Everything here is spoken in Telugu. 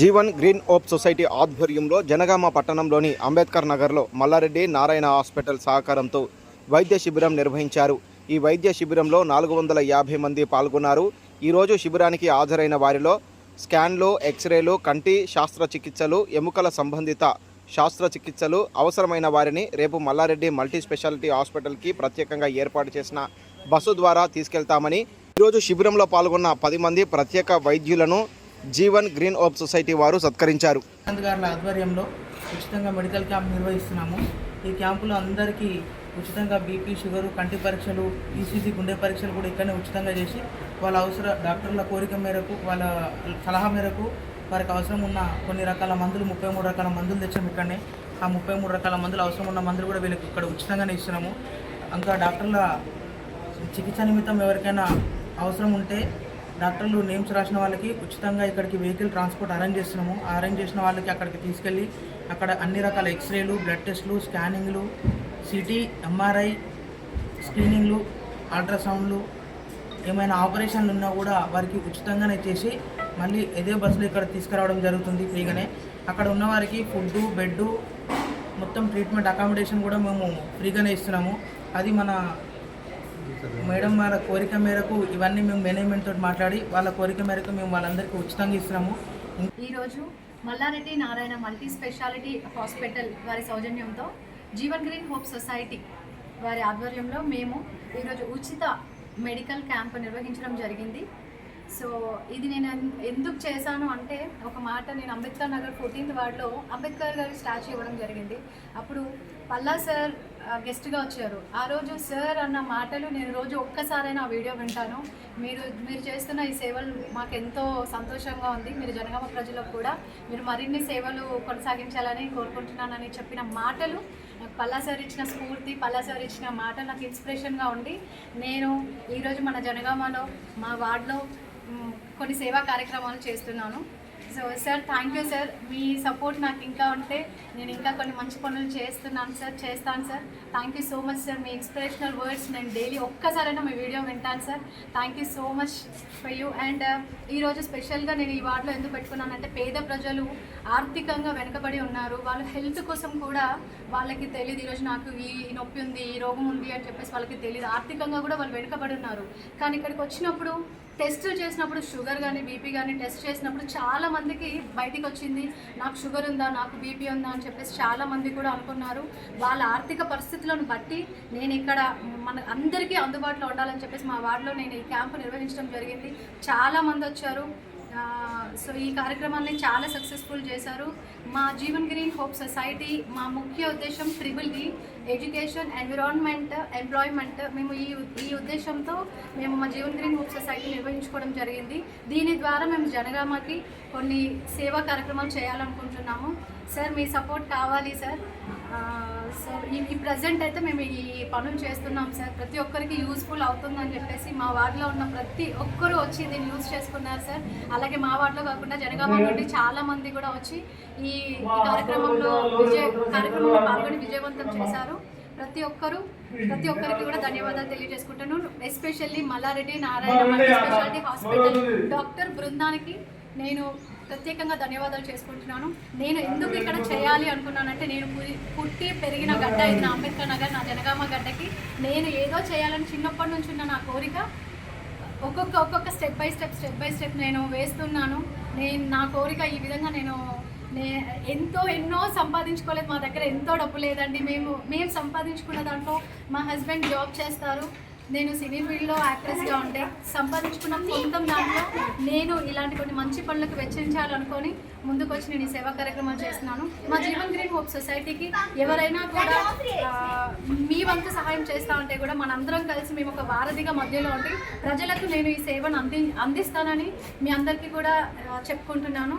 జీవన్ గ్రీన్ ఓప్ సొసైటీ ఆధ్వర్యంలో జనగామ పట్టణంలోని అంబేద్కర్ నగర్లో మల్లారెడ్డి నారాయణ హాస్పిటల్ సహకారంతో వైద్య శిబిరం నిర్వహించారు. ఈ వైద్య శిబిరంలో నాలుగు వందల యాభై మంది పాల్గొన్నారు. ఈరోజు శిబిరానికి హాజరైన వారిలో స్కాన్లు ఎక్స్రేలు కంటి శస్త్రచికిత్సలు ఎముకల సంబంధిత శస్త్రచికిత్సలు అవసరమైన వారిని రేపు మల్లారెడ్డి మల్టీ స్పెషాలిటీ హాస్పిటల్కి ప్రత్యేకంగా ఏర్పాటు చేసిన బస్సు ద్వారా తీసుకెళ్తామని ఈరోజు శిబిరంలో పాల్గొన్న పది మంది ప్రత్యేక వైద్యులను జీవన్ గ్రీన్ ఓప్ సొసైటీ వారు సత్కరించారు. గారి ఆధ్వర్యంలో ఉచితంగా మెడికల్ క్యాంప్ నిర్వహిస్తున్నాము. ఈ క్యాంపులో అందరికీ ఉచితంగా బీపీ షుగరు కంటి పరీక్షలు ఈసీజీ గుండె పరీక్షలు కూడా ఇక్కడనే ఉచితంగా చేసి వాళ్ళ అవసర డాక్టర్ల కోరిక మేరకు వాళ్ళ సలహా మేరకు వారికి అవసరం ఉన్న కొన్ని రకాల మందులు ముప్పై మూడు రకాల మందులు తెచ్చాము ఇక్కడనే. ఆ ముప్పై మూడు రకాల మందులు అవసరం ఉన్న మందులు కూడా వీళ్ళకి ఇక్కడ ఉచితంగానే ఇస్తున్నాము. ఇంకా డాక్టర్ల చికిత్స నిమిత్తం ఎవరికైనా అవసరం ఉంటే డాక్టర్లు నేమ్స్ రాసిన వాళ్ళకి ఉచితంగా ఇక్కడికి వెహికల్ ట్రాన్స్పోర్ట్ అరేంజ్ చేస్తున్నాము. అరేంజ్ చేసిన వాళ్ళకి అక్కడికి తీసుకెళ్ళి అక్కడ అన్ని రకాల ఎక్స్రేలు బ్లడ్ టెస్ట్లు స్కానింగ్లు సిటీ ఎంఆర్ఐ స్క్రీనింగ్లు అల్ట్రాసౌండ్లు ఏమైనా ఆపరేషన్లు ఉన్నా కూడా వారికి ఉచితంగానే చేసి మళ్ళీ ఇదే బస్సులో ఇక్కడ తీసుకురావడం జరుగుతుంది ఫ్రీగానే. అక్కడ ఉన్న వారికి ఫుడ్డు బెడ్డు మొత్తం ట్రీట్మెంట్ అకామిడేషన్ కూడా మేము ఫ్రీగానే ఇస్తున్నాము. అది మన మేడం వాళ్ళ కోరిక మేరకు ఇవన్నీ మేము మేనేజ్మెంట్ తోటి మాట్లాడి వాళ్ళ కోరిక మేరకు మేము వాళ్ళందరికీ ఉచితంగా ఇస్తున్నాము. ఈరోజు Malla Reddy Narayana multi speciality hospital వారి సౌజన్యంతో జీవన్ గ్రీన్ హోప్ సొసైటీ వారి ఆధ్వర్యంలో మేము ఈరోజు ఉచిత మెడికల్ క్యాంప్ నిర్వహించడం జరిగింది. సో ఇది నేను ఎందుకు చేశాను అంటే ఒక మాట నేను అంబేద్కర్ నగర్ ఫోర్టీన్త్ వార్డ్లో అంబేద్కర్ గారి స్టాచ్యూ ఇవ్వడం జరిగింది. అప్పుడు పల్లా సార్ గెస్ట్గా వచ్చారు. ఆ రోజు సార్ అన్న మాటలు నేను రోజు ఒక్కసారైనా ఆ వీడియో వింటాను. మీరు మీరు చేస్తున్న ఈ సేవలు మాకు ఎంతో సంతోషంగా ఉంది. మీరు జనగామ ప్రజలకు కూడా మీరు మరిన్ని సేవలు కొనసాగించాలని కోరుకుంటున్నానని చెప్పిన మాటలు నాకు పల్లా సార్ ఇచ్చిన స్ఫూర్తి పల్లా సార్ ఇచ్చిన మాట నాకు ఇన్స్పిరేషన్గా ఉండి నేను ఈరోజు మన జనగామలో మా వార్డులో కొన్ని సేవా కార్యక్రమాలు చేస్తున్నాను. So sir thank you sir me support నాకు ఇంకా ఉంటే నేను ఇంకా కొన్ని మంచి పనులు చేస్తున్నాను సార్ చేస్తాను sir thank you so much sir me inspirational words నేను డైలీ ఒక్కసారైనా మీ వీడియో వింటాను sir thank you so much for you and ఈరోజు స్పెషల్గా నేను ఈ వార్డులో ఎందుకు పెట్టుకున్నానంటే పేద ప్రజలు ఆర్థికంగా వెనుకబడి ఉన్నారు. వాళ్ళ హెల్త్ కోసం కూడా వాళ్ళకి తెలియదు ఈరోజు నాకు ఈ నొప్పి ఉంది ఈ రోగం ఉంది అని చెప్పేసి వాళ్ళకి తెలియదు ఆర్థికంగా కూడా వాళ్ళు వెనుకబడి ఉన్నారు. కానీ ఇక్కడికి వచ్చినప్పుడు టెస్ట్ చేసినప్పుడు షుగర్ కానీ బీపీ కానీ టెస్ట్ చేసినప్పుడు చాలా మందికి బయటికి వచ్చింది. నాకు షుగర్ ఉందా నాకు బీపీ ఉందా అని చెప్పేసి చాలా మంది కూడా అనుకున్నారు. వాళ్ళ ఆర్థిక పరిస్థితులను బట్టి నేను ఇక్కడ మన అందరికీ అందుబాటులో ఉండాలని చెప్పేసి మా వార్డులో నేను ఈ క్యాంపు నిర్వహించడం జరిగింది. చాలా మంది వచ్చారు. సో ఈ కార్యక్రమాన్ని చాలా సక్సెస్ఫుల్ చేశారు. మా జీవన్ గ్రీన్ హోప్ సొసైటీ మా ముఖ్య ఉద్దేశం triple D education environment employment మేము ఈ ఈ ఉద్దేశంతో మేము మా జీవన్ గ్రీన్ హోప్ సొసైటీ నిర్వహించుకోవడం జరిగింది. దీని ద్వారా మేము జనగామకి కొన్ని సేవా కార్యక్రమాలు చేయాలనుకుంటున్నాము. సార్ మీ సపోర్ట్ కావాలి సార్. సో ఈ ప్రజెంట్ అయితే మేము ఈ పనులు చేస్తున్నాం సార్. ప్రతి ఒక్కరికి యూస్ఫుల్ అవుతుందని చెప్పేసి మా వార్డులో ఉన్న ప్రతి ఒక్కరూ వచ్చి దీన్ని యూజ్ చేసుకున్నారు సార్. అలాగే మా వార్డులో కాకుండా జనగామ నుండి చాలా మంది కూడా వచ్చి ఈ కార్యక్రమంలో విజయ కార్యక్రమంలో పాల్గొని విజయవంతం చేశారు. ప్రతి ఒక్కరు ప్రతి ఒక్కరికి కూడా ధన్యవాదాలు తెలియజేసుకుంటాను especially Malla Reddy Narayana speciality hospital doctor బృందానికి నేను ప్రత్యేకంగా ధన్యవాదాలు చేసుకుంటున్నాను. నేను ఎందుకు ఇక్కడ చేయాలి అనుకున్నానంటే నేను పుట్టి పెరిగిన గడ్డ ఇది నా అంబేద్కర్ నగర్ నా జనగామ గడ్డకి. నేను ఏదో చేయాలని చిన్నప్పటి నుంచి ఉన్న నా కోరిక. ఒక్కొక్క ఒక్కొక్క step by step step by step నేను వేస్తున్నాను. నేను నా కోరిక ఈ విధంగా నేను నే ఎంతో ఎన్నో సంపాదించుకోలేదు. మా దగ్గర ఎంతో డబ్బు లేదండి. మేము మేము సంపాదించుకున్న దాంట్లో మా హస్బెండ్ జాబ్ చేస్తారు. నేను సినీ ఫీల్డ్లో యాక్ట్రెస్గా ఉండే సంపాదించుకున్న మొత్తం దాంట్లో నేను ఇలాంటి కొన్ని మంచి పనులకు వెచ్చించాలనుకొని ముందుకొచ్చి నేను ఈ సేవా కార్యక్రమాలు చేస్తున్నాను. మా జీవన్ గ్రీన్ హోప్ సొసైటీకి ఎవరైనా కూడా మీ వంతు సహాయం చేస్తా ఉంటే కూడా మనందరం కలిసి మేము ఒక వారధిగా మధ్యలో ఉండి ప్రజలకు నేను ఈ సేవను అంది అందిస్తానని మీ అందరికీ కూడా చెప్పుకుంటున్నాను.